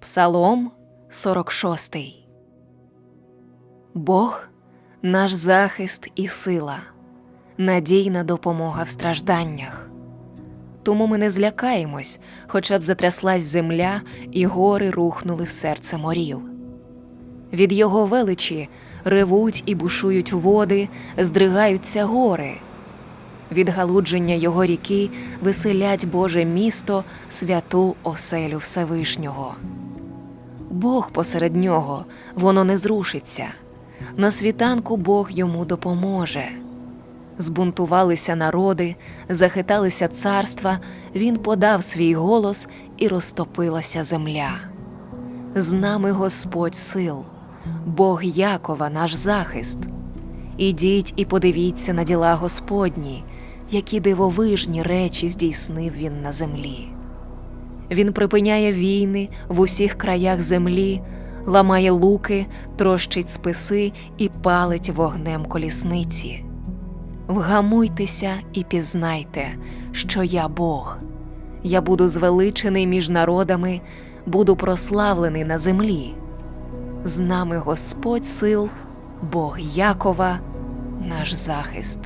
Псалом 46 Бог наш захист і сила, надійна допомога в стражданнях. Тому ми не злякаємось, хоча б затряслась земля, і гори рухнули в серце морів. Від його величі ревуть і бушують води, здригаються гори. Від галудження його ріки веселять Боже місто, святу оселю Всевишнього. Бог посеред нього, воно не зрушиться. На світанку Бог йому допоможе. Збунтувалися народи, захиталися царства, він подав свій голос і розтопилася земля. З нами Господь сил, Бог Якова, наш захист. Ідіть і подивіться на діла Господні, які дивовижні речі здійснив він на землі. Він припиняє війни в усіх краях землі, ламає луки, трощить списи і палить вогнем колісниці. Вгамуйтеся і пізнайте, що я Бог. Я буду звеличений між народами, буду прославлений на землі. З нами Господь сил, Бог Якова, наш захист.